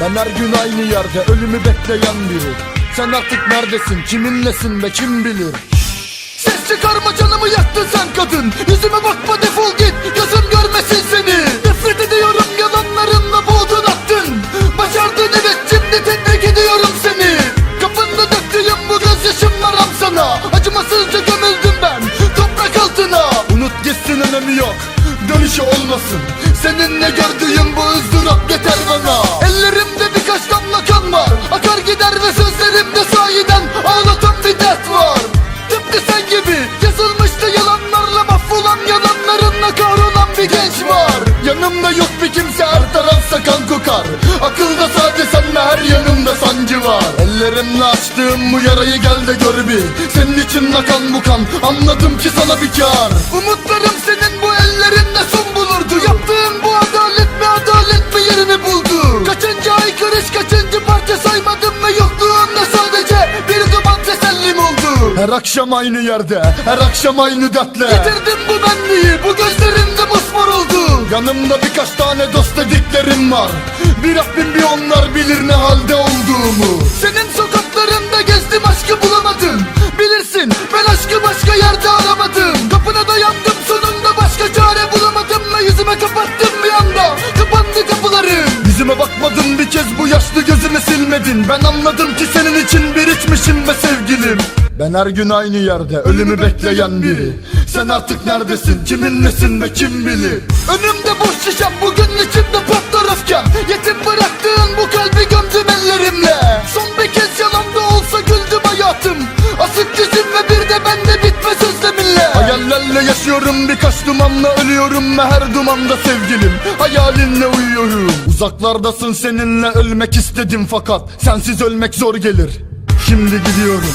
Ben her gün aynı yerde ölümü bekleyen biri. Sen artık neredesin kiminlesin be kim bilir? Ses çıkarma canımı yaktın sen kadın. Yüzüme bakma defol git. Gözüm görmesin seni. Nefret ediyorum yalanlarınla boğdun attın. Başardın evet şimdi tebrik ediyorum seni. Kapında döktüğüm bu gözyaşım varam sana. Acımasızca gömüldüm ben toprak altına. Unut gitsin önemi yok. Dönüşü olmasın. Seninle gördüğüm bu ızdırap yeter bana. Ellerimde genç var. Yanımda yok bir kimse her tarafsa kan kokar. Akılda sadece senle her yanımda sancı var. Ellerimle açtığım bu yarayı gel de gör bir. Senin için akan bu kan anladım ki sana bir kar. Umutlarım senin bu ellerinde son bulurdu. Yaptığın bu adalet mi adalet mi yerini buldu? Kaçıncı ay kırış kaçıncı parça saymadım ve yokluğunda sadece Her akşam aynı yerde her akşam aynı dertle. Getirdim bu benliği bu gözlerinde mosmor oldu. Yanımda birkaç tane dost dediklerim var. Bir Rabbim bir onlar bilir ne halde olduğumu. Senin sokaklarında gezdim aşkı bulamadım. Bilirsin ben aşkı başka yerde aramadım. Kapına dayandım sonunda başka çare bulamadım Ve yüzüme kapattım bir anda. Kapandı kapılarım. Yüzüme bakmadın bir kez bu yaşlı gözümü silmedin. Ben anladım ki senin için bir içmişim ve sevgilim ben her gün aynı yerde ölümü bekleyen biri. Sen artık neredesin kiminlesin ve kim bilir? Önümde boş şişem bugün içimde patlar öfkem. Yetim bıraktığın bu kalbi gömdüm ellerimle. Son bir kez yalan da olsa güldüm hayatım. Asık yüzüm ve bir de bende bitmez özleminle. Hayallerle yaşıyorum birkaç dumanla ölüyorum ve her dumanda sevgilim. Hayalinle uyuyorum. Uzaklardasın seninle ölmek istedim fakat Sensiz ölmek zor gelir. Şimdi gidiyorum